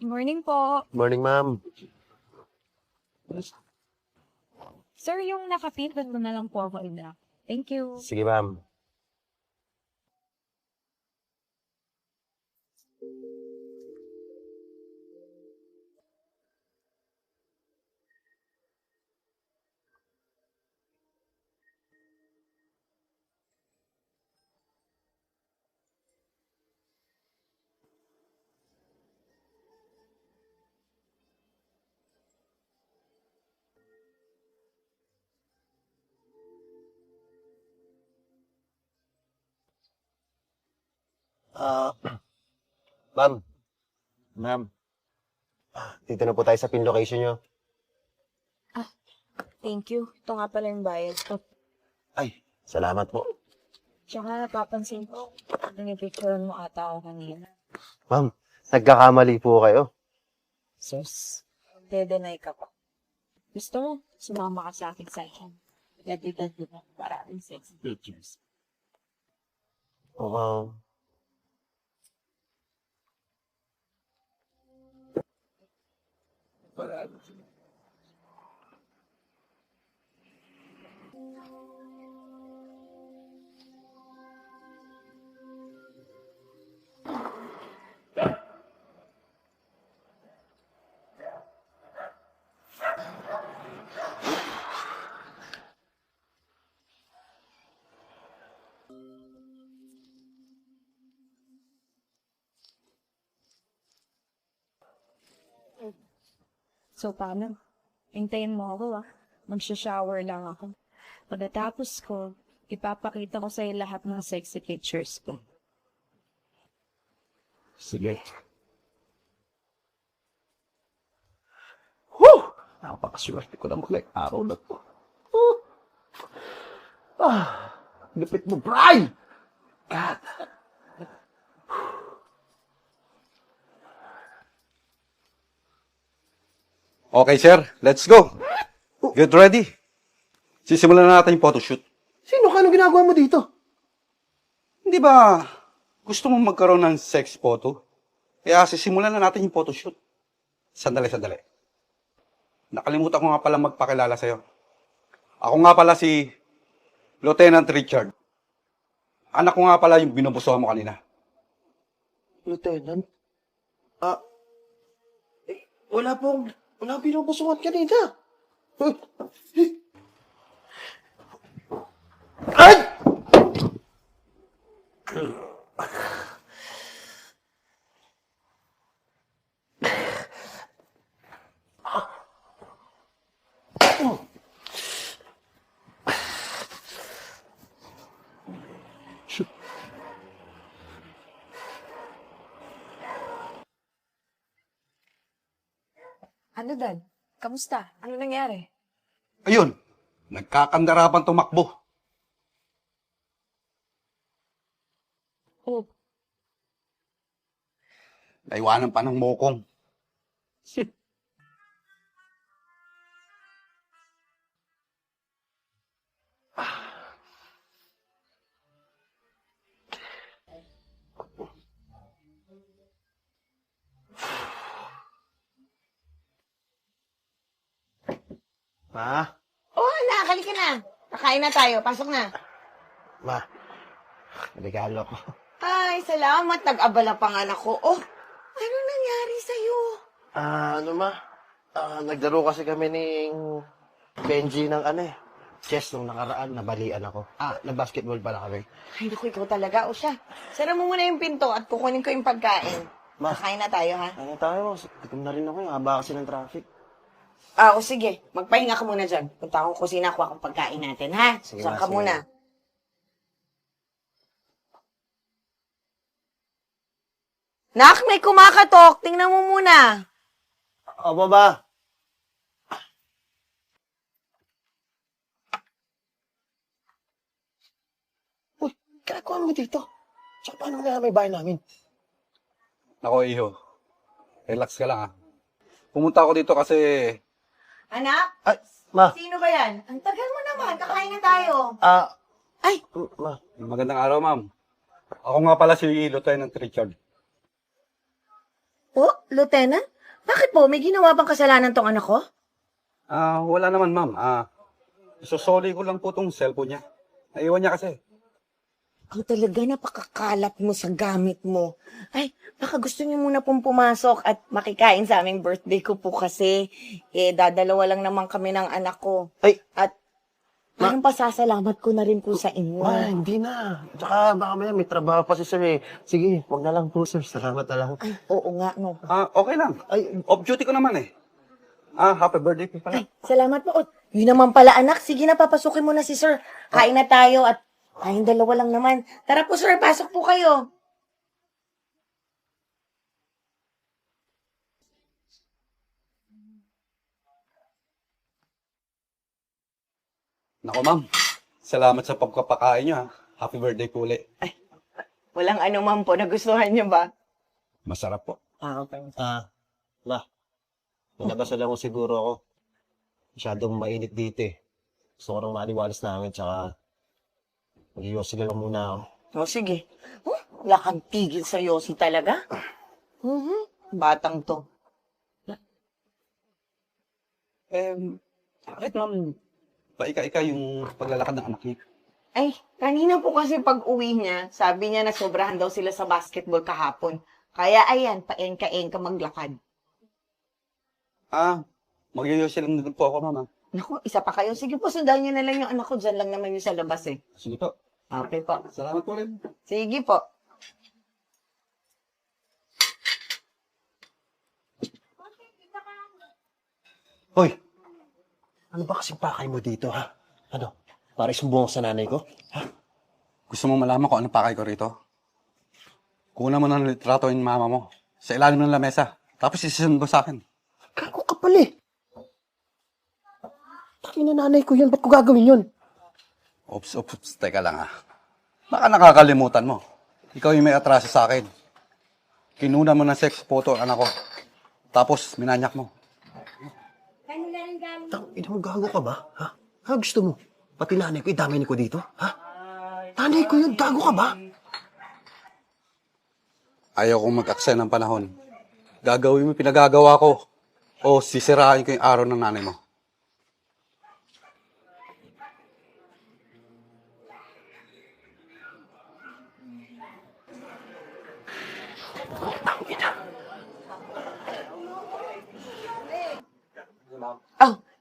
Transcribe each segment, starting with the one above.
Morning po. Morning, ma'am. Sir, yung nakapin, doon na lang po ako ina. Thank you. Sige, ma'am. Ah, ma'am. Ma'am. Dito na po tayo sa pin location nyo. Thank you. Ito nga pala yung bayad ko. Ay, salamat po. Tsaka napapansin ko, pinipicturean mo ata ako kanina. Ma'am, nagkakamali po kayo. Sus, dedenay ka pa. Gusto mo, sumama ka sa akin sa akin. Gadidan din ako maraming sexy pictures. Oo. parada. Assim. So, paano? Hintayin mo ako, ah. Magsha-shower lang ako. Pagkatapos ko, ipapakita ko sa'yo lahat ng sexy pictures ko. Sige. Whew! Napakaswerte ko na maglayang araw na to. Ah, lupit mo, Brian! God. Okay, sir. Let's go. Get ready. Sisimulan na natin yung photoshoot. Sino ka? Anong ginagawa mo dito? Hindi ba gusto mong magkaroon ng sex photo? Kaya sisimulan na natin yung photoshoot. Sandali, sandali. Nakalimutan ko nga pala magpakilala sa'yo. Ako nga pala si Lieutenant Richard. Anak ko nga pala yung binubusuhan mo kanina. Lieutenant? Ah, eh, wala pong, wala pinupusungan kanina. Ay! Ano, Dad? Kamusta? Ano nangyari? Ayun, nagkakandarapan tumakbo. Oh, Naiwanan pa ng mokong. Ma? Oh, anak, halika na. Kakain na tayo. Pasok na. Ma. Regalo ko. Ay, salamat. Nag-abala pa nga ako. Oh, ano nangyari sa'yo? Ah, ano ma? Ah, naglaro kasi kami ni Benji ng ano eh. Chess nung nakaraan, nabalian ako. Ah, na-basketball pala kami. Ay, naku, ikaw talaga. O siya, sara mo muna yung pinto at kukunin ko yung pagkain. Ma. Kakain na tayo, ha? Ano tayo? Tikom na rin ako yung haba kasi ng traffic. Ah, o sige. Magpahinga ka muna dyan. Punta akong kusina, kuha akong pagkain natin, ha? Sige, Saan ma, ka sige. muna? Nak, may kumakatok. Tingnan mo muna. Opo ba? Uy, kaya mo dito. Tsaka paano nga may bahay namin? Nako, iho. Relax ka lang, ha. Pumunta ako dito kasi Anak, Ay, ma. sino ba yan? Ang tagal mo naman. Kakain na tayo. Ah, Ay, ma. Magandang araw, ma'am. Ako nga pala si Lieutenant Richard. Oh, Lieutenant? Bakit po? May ginawa bang kasalanan tong anak ko? Ah, wala naman, ma'am. Ah, isosoli ko lang po tong cellphone niya. Naiwan niya kasi. Ang talaga napakakalat mo sa gamit mo. Ay, baka gusto niyo muna pong pumasok at makikain sa aming birthday ko po kasi. Eh, dadalawa lang naman kami ng anak ko. Ay, At parang pasasalamat ko na rin po sa inyo. ma, hindi na. Tsaka baka maya may trabaho pa si sir eh. Sige, wag na lang po sir. Salamat na lang. Ay, oo nga, no. Ah, okay lang. Ay, off duty ko naman eh. Ah, happy birthday po pala. Ay, salamat po. Ot. Yun naman pala, anak. Sige na, papasukin mo na si sir. Kain na tayo at tayong dalawa lang naman. Tara po, sir. Pasok po kayo. Nako, ma'am. Salamat sa pagkapakain niyo, ha. Happy birthday po ulit. Walang ano man po. Nagustuhan niyo ba? Masarap po. Ah, okay. Ah, ma. Nalabas na lang ko siguro ako. Masyadong mainit dito eh. Gusto ko nang maliwalas namin, tsaka mag-iosig lang muna ako. O, sige. Oh, wala kang tigil sa Yossi talaga. Mhm. Batang to. Eh, bakit ma'am, paika-ika yung paglalakad ng anak niya? Ay, kanina po kasi pag uwi niya, sabi niya na sobrahan daw sila sa basketball kahapon. Kaya ayan, paengka-engka maglakad. Ah, mag-iossi lang din po ako, ma'am. ah. Naku, isa pa kayo. Sige po, sundan niyo na lang yung anak ko. Diyan lang naman yung sa labas eh. Sige po. Okay po. Salamat po rin. Sige po. Hoy! Ano ba kasing pakay mo dito, ha? Ano? Para isumbong ko sa nanay ko? Gusto mo malaman kung ano pakay ko rito? Kuna mo ng litrato yung mama mo sa ilalim ng lamesa. Tapos isisunod mo sa akin. Kako ka pala eh. Taki na nanay ko yun. Ba't ko gagawin yun? Oops, oops, oops. Teka lang ah. Baka nakakalimutan mo. Ikaw yung may atraso sa akin. Kinuna mo ng sex photo ang anak ko. Tapos minanyak mo. Tang, ina mo, gago ka ba? Ha? Ha, gusto mo? Pati nanay ko, idamay ko dito? Ha? Nanay ko yun, gago ka ba? Ayaw kong mag-aksaya ng panahon. Gagawin mo yung pinagagawa ko. O sisirain ko yung araw ng nanay mo. Tang, ina.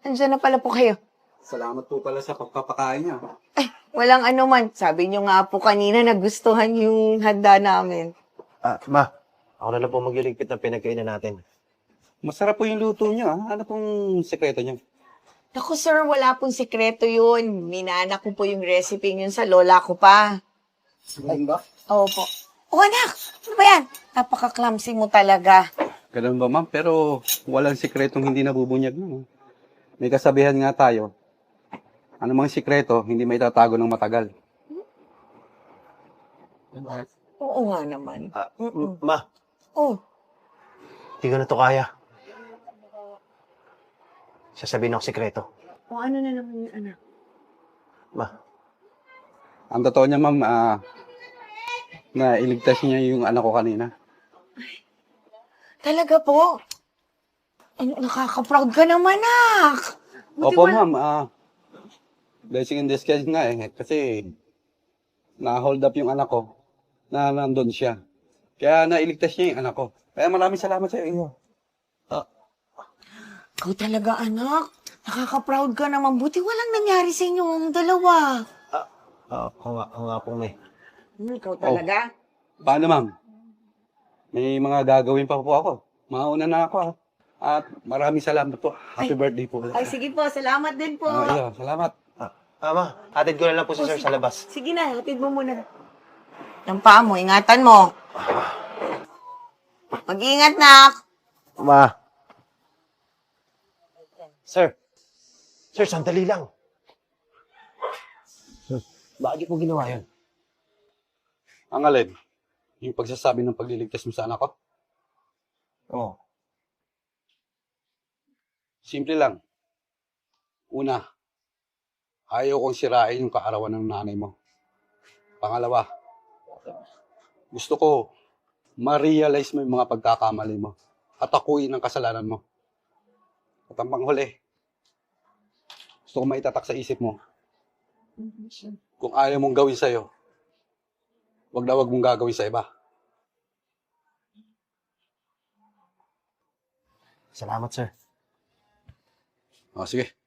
Nandiyan na pala po kayo. Salamat po pala sa pagpapakain niya. Eh, walang ano man. Sabi niyo nga po kanina nagustuhan yung handa namin. Ah, ma. Ako na lang po magliligpit ng pinagkainan natin. Masarap po yung luto niya. ah. Ano pong sekreto niya? Naku sir, wala pong sekreto yun. Minana ko po yung recipe yun sa lola ko pa. Ay, ba? Opo. Oh anak, ano ba yan? Napaka-clumsy mo talaga. Ganun ba, ma'am? Pero walang sikretong hindi nabubunyag no? May kasabihan nga tayo. Ano mang sikreto, hindi may tatago ng matagal. Oo nga naman. Ah, ma. Oh, Hindi ko na to kaya. Sasabihin ako sekreto. o ano na naman yung anak? Ma. Ang totoo niya, ma'am, ah, na iligtas niya yung anak ko kanina. Talaga po? Ay, nakaka-proud ka naman, anak. Buti Opo, ma'am. Ah, blessing in disguise nga eh. Kasi na-hold up yung anak ko na nandun siya. Kaya nailigtas niya yung anak ko. Kaya maraming salamat sa iyo. Ikaw talaga, anak. Nakaka-proud ka naman. Buti walang nangyari sa inyong dalawa. Ah, ako nga, ako nga po, may. Hmm, ikaw talaga? Paano, ma'am? May mga gagawin pa po ako. Mauna na ako, ha? At maraming salamat po. Happy birthday po. Ay, sige po. Salamat din po. Ah, iya, salamat. Ah, ah, ma. Hatid ko na lang po si sir sa labas. Sige na, hatid mo muna. Yung paa mo, ingatan mo. Mag-iingat, nak. Ma. Sir. Sir, sandali lang. Hmm, Bakit mo ginawa yun? Ang alin? Yung pagsasabi ng pagliligtas mo sa anak ko? Oo. Simple lang. Una, ayaw kong sirain yung kaarawan ng nanay mo. Pangalawa, gusto ko ma-realize mo yung mga pagkakamali mo at akuin ang kasalanan mo. At ang panghuli, gusto ko maitatak sa isip mo, kung ayaw mong gawin sa'yo, wag na wag mong gagawin sa iba. Salamat, sir. O, sige.